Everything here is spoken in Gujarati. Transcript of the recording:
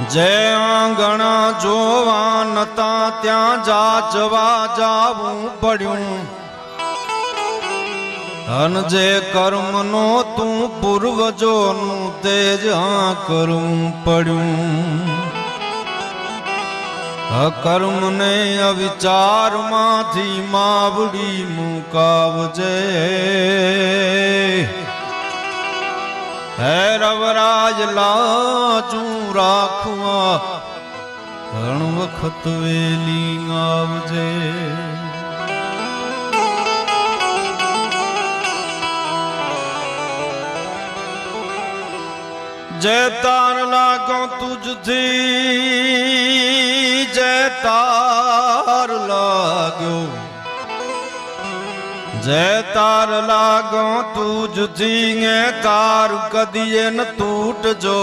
જે આંગણ જોવા નતા ત્યાં જાચવા જાવું પડ્યું. અન જે કર્મનો તું પૂર્વજોનું તેજ હા કરવું પડ્યું. અકર્મને અવિચારમાંથી માવડી મુકાવજે. હે રવરાજ લાજુ રાખવા. ઘણ વખત વેલી આવજે. જય તાર લાગો તુજથી જય તાર લાગ્યો. જય તાર લાગો તુજથી એ કાર કદીએ ન તૂટજો